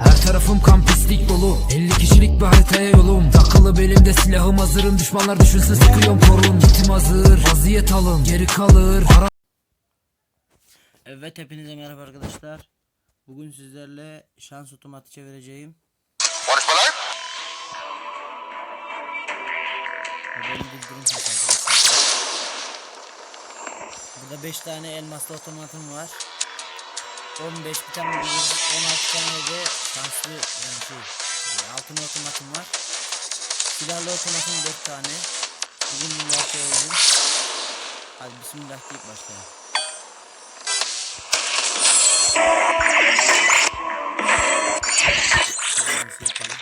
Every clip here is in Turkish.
Her tarafım kan pislik dolu 50 kişilik bir haritaya yolum Takılı belimde silahım hazırım Düşmanlar düşünsün sıkıyorum korun Gitim hazır Vaziyet alın Geri kalır Para Evet hepinize merhaba arkadaşlar. Bugün sizlerle şans otomatı çevireceğim. Konuşma lan. Bu benim bildirim sesi arkadaşlar. Burada 5 tane elmaslı otomatım var. 15 bir tane bir- 16 tane de şanslı yani şey e, altın otomatım var. Silahlı otomatım 4 tane. Bugün bunları çevireceğim. Hadi bismillah deyip başlayalım. Şöyle bir şey yapalım.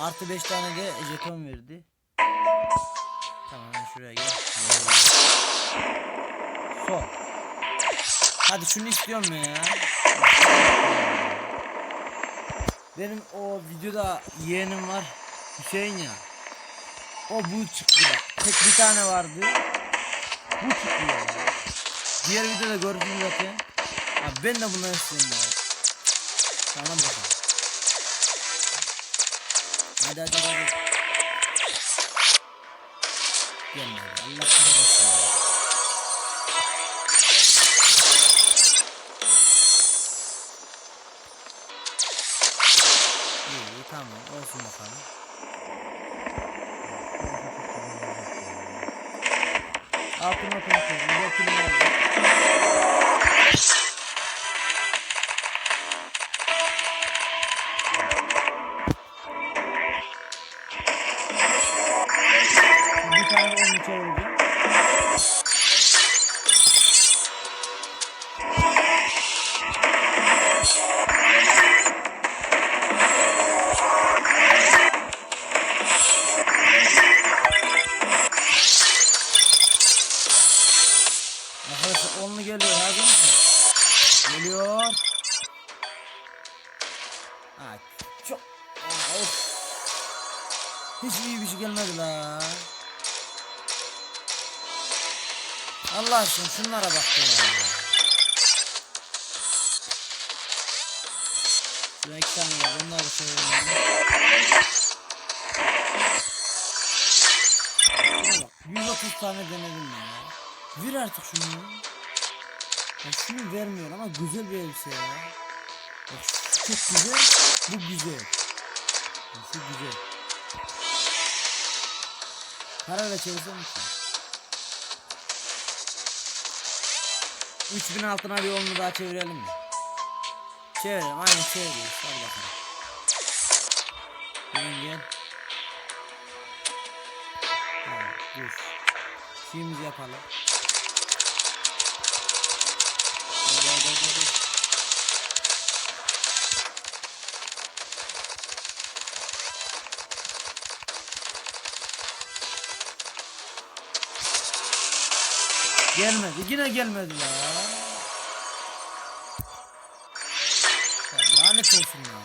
Artı 5 tane de jeton verdi. Tamam şuraya gel. Son. Hadi şunu istiyorum ya. Benim o videoda yeğenim var. Hüseyin ya. O bu çıktı bak. Tek bir tane vardı. Bu çıktı ya. Diğer videoda gördüm zaten. Ha, ben de bundan istiyorum ya. Tamam bakalım. Hadi hadi hadi. Gelme. Allah kahretsin Allah aşkına şunlara bak ya. Şuraya iki tane var onları da. Şuna bak 130 tane denedim ya. Ver artık şunu. Ya şunu vermiyor ama güzel bir elbise ya. Bak çok güzel, bu güzel. Ya şu güzel. Parayla çevirsen misin? 3000 altına bir yolunu daha çevirelim mi? Çevirelim, aynen çeviriyoruz. Hadi bakalım. Gelin gel. Ha, dur. Şeyimizi yapalım. Hadi, hadi, hadi, hadi. Gelmedi. Yine gelmedi ya. ya lanet olsun ya.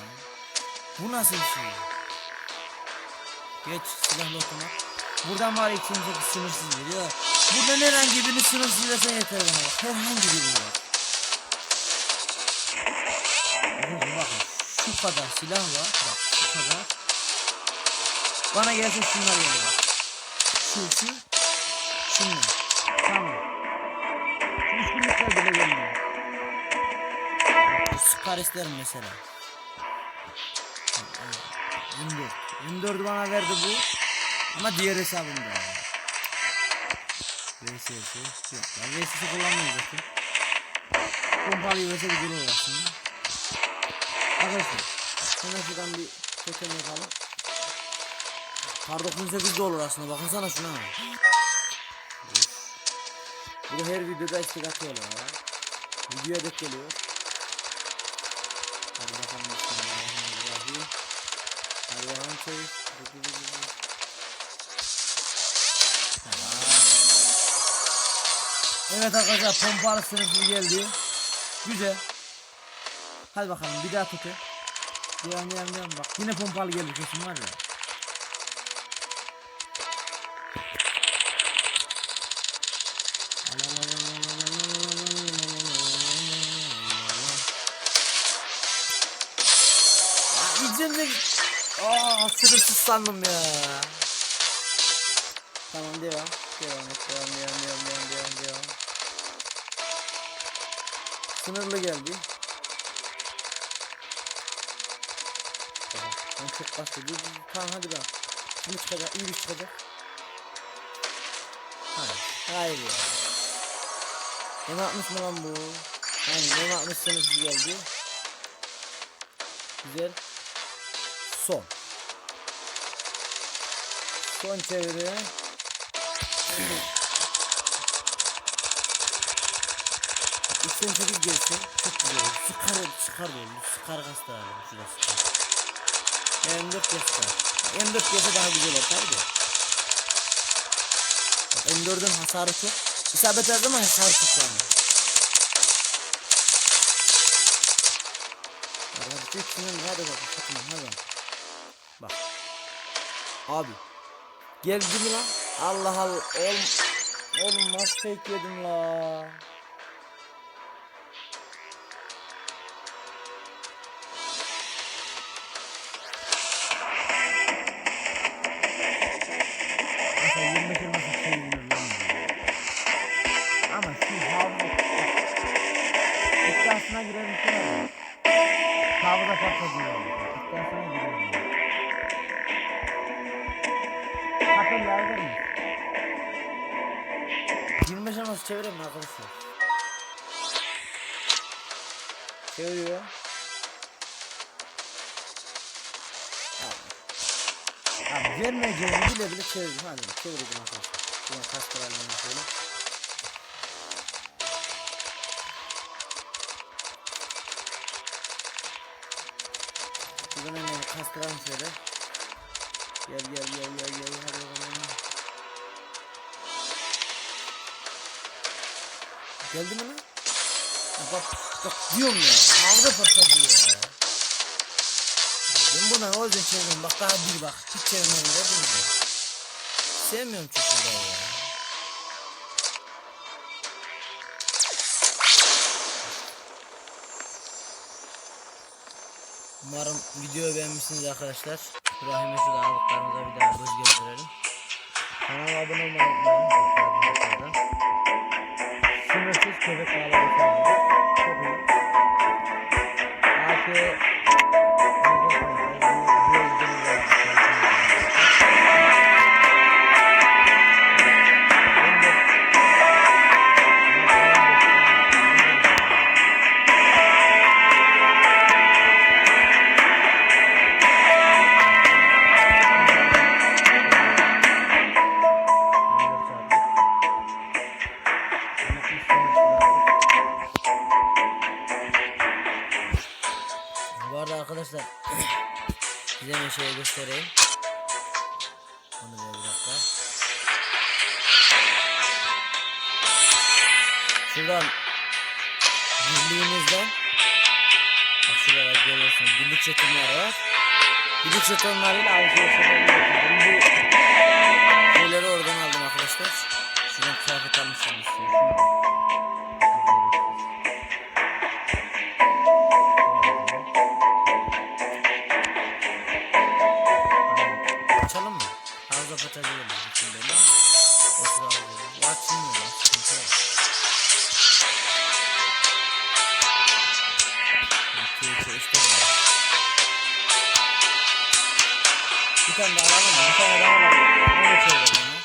Bu nasıl bir şey? Geç silahlı otomat. Buradan var 228 sınırsız veriyor. Buradan herhangi birini sınırsız versen yeter bana. Herhangi birini bak. Bakın. Şu kadar silah var. Bak şu kadar. Bana gelse şunlar gelir bak. Şu şu. Şunlar. Sıkar isterim mesela. M4. M4'ü bana verdi bu. Ama diğer hesabımda. VSS yok. Ya VSS kullanmıyorum zaten. Pompalıyı verse güzel olur aslında. Arkadaşlar. Hemen şuradan bir totem yapalım. Kar 98 de olur aslında. Bakın sana şuna. Bu da her videoda istek atıyorlar ya. Videoya denk geliyor. Hadi bakalım. Bismillahirrahmanirrahim. Hadi bakalım dur. Evet arkadaşlar pompalı sınıfı geldi. Güzel. Hadi bakalım bir daha tut. Devam devam devam bak yine pompalı geldi kesin var ya. İzlemde Aa sınırsız sandım ya. Tamam devam. Devam et devam devam devam devam devam devam. Sınırlı geldi. Oha, Ben çok bastı. Dur, Tamam hadi bak. Şimdi çıkacak. iyi bir çıkacak. Hayır. Hayır. Ne yapmış mı lan bu? Aynen ne yapmışsınız geldi. Güzel. Son. Son çeviri. İçten sekiz gelsin. Çok güzel sıkar da olur. Sıkar kasta alalım. Şurada sıkar. M4 de sıkar. M4 gelse daha güzel olur tabi de. Bak, M4'ün hasarı çok. İsabet az ama hasarı çok yani. Hadi hadi çek şunu hadi bak. Kaçma hadi bak. Bak. Abi. Geldi mi lan? Allah Allah. Oğlum. Oğlum nasıl fake yedim la? Mesela 25 elması çevirir lan bu. Ama şu havlu iddiasına girelim ki var. Havluda patlatıyor. İddiasına girelim. Lazım mı? 25 elması çevireyim arkadaşlar? Çeviriyor. Abi vermeyeceğini bile bile çevirdim. Hadi çevirdim arkadaşlar. Yine kaç kralını şöyle. Buradan hemen kastıralım şöyle. Gel gel gel gel gel hadi bakalım. Geldi mi lan? Bak bak diyorum ya. Havada patladı ya. Ben buna o yüzden çevirmiyorum. Bak daha bir bak. Hiç çevirmiyorum. Gördün mü? Sevmiyorum çünkü burayı ya. Umarım videoyu beğenmişsiniz arkadaşlar. İbrahim Mesut ağırlıklarımıza bir daha göz gezdirelim. Kanala abone olmayı unutmayın. Sınırsız köpek bağlaması size şey göstereyim. Onu da bir dakika. Şuradan birliğimizden bak şurada görüyorsunuz birlik çetimleri var. Birlik çetimleriyle alışveriş Bir tane daha alalım mı? Bir tane daha alalım. Onu çevirelim ya.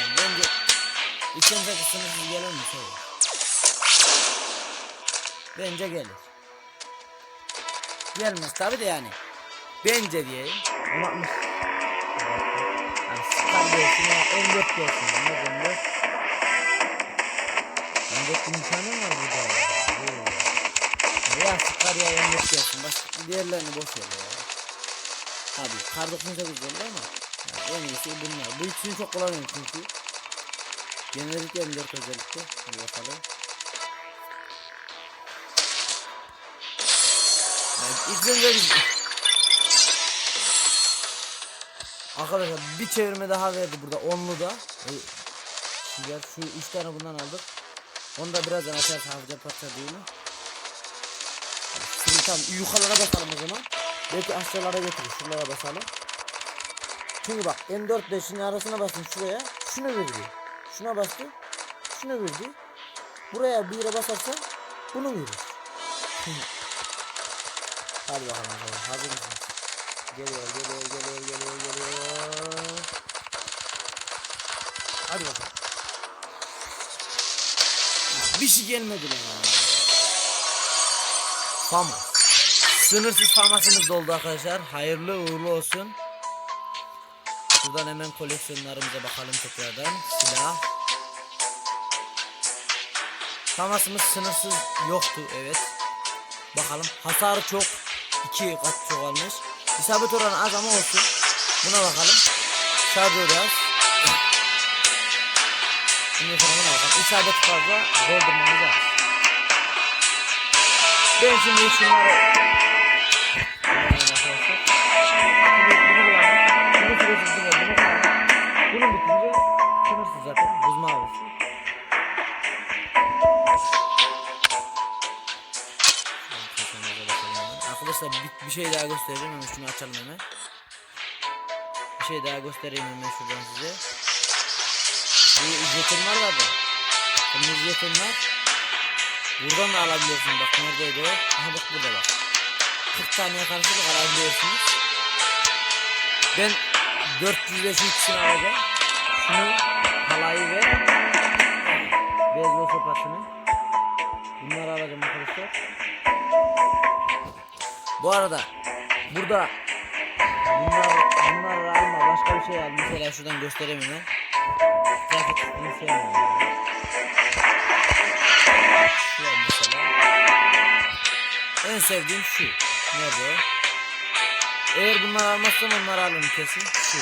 Yani Bence içten takısınız gelir mi? Söyle. Bence gelir. Gelmez tabi de yani. Bence diyeyim. Unutmuş. Yani Star gelsin ya M4 gelsin. Ne M4? M4 imkanı mı var burada? Oo. Ya şu kar ya emniyet gelsin. Başka diğerlerini boş ver ya. Tabii kar 98 oldu ama yani en iyisi bunlar. Bu ikisini çok kullanıyorum çünkü. Genellikle M4 özellikle. Hadi bakalım. Yani ilk. Arkadaşlar bir çevirme daha verdi burada onlu da. E, Güzel şu 3 tane bundan aldık. Onu da birazdan parça değil mi? Şimdi tamam yukarılara basalım o zaman. Belki aşağılara getirir. Şuralara basalım. Çünkü bak M4 ile şimdi arasına bastım şuraya. Şunu verdi. Şuna bastı. Şunu verdi. Buraya bir yere basarsa bunu verir. Hadi bakalım. Hazır mısınız? Geliyor geliyor geliyor geliyor geliyor. Hadi bakalım. Bir şey gelmedi lan. Fama. Sınırsız famasımız doldu arkadaşlar. Hayırlı uğurlu olsun. Buradan hemen koleksiyonlarımıza bakalım tekrardan. Silah. Famasımız sınırsız yoktu evet. Bakalım hasarı çok. iki kat çok almış. İsabet oranı az ama olsun. Buna bakalım. Şarjör az. Şimdi sonra buna bakalım. İsabet fazla. Doldurmamız az. Ben şimdi şunları. Bunun bitince sınırsız zaten. Buz mavisi. Arkadaşlar bir, bir şey daha göstereceğim hemen şunu açalım hemen. Bir şey daha göstereyim hemen şuradan size. Bu jetonlar var da. Kırmızı jetonlar. Buradan da alabiliyorsun bak neredeydi o? Aha bak burada bak. 40 taneye karşılık alabiliyorsunuz. Ben 405 ikisini alacağım. Şunu halayı ve beyzbol sopasını. Bunları alacağım arkadaşlar. Bu arada burada bunlar bunları alma başka bir şey al. Mesela şuradan göstereyim En sevdiğim şu. Nerede o? Eğer bunları almazsam onları alırım kesin. Şu.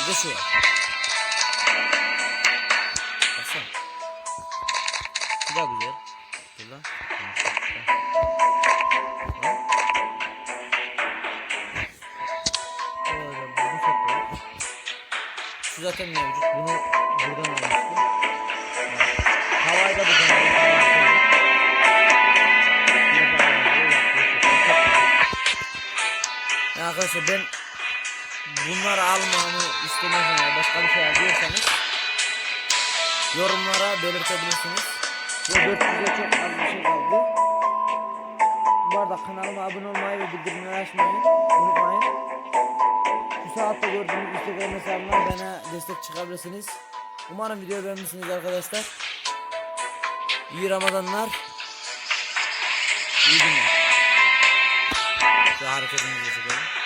Bir de şu var. Baksana. Bu güzel. Şu zaten mevcut. Bunu buradan almıştım. Havayı da buradan almıştım. Ya arkadaşlar ben bunları almamı istemiyorsanız başka bir şey alıyorsanız yorumlara belirtebilirsiniz. Ve 400'e çok az bir şey kaldı. Bu arada kanalıma abone olmayı ve bildirimleri açmayı unutmayın. Şu saatte gördüğünüz Instagram hesabından bana destek çıkabilirsiniz. Umarım videoyu beğenmişsiniz arkadaşlar. İyi Ramazanlar. İyi günler. Şu hareketimizi çekelim.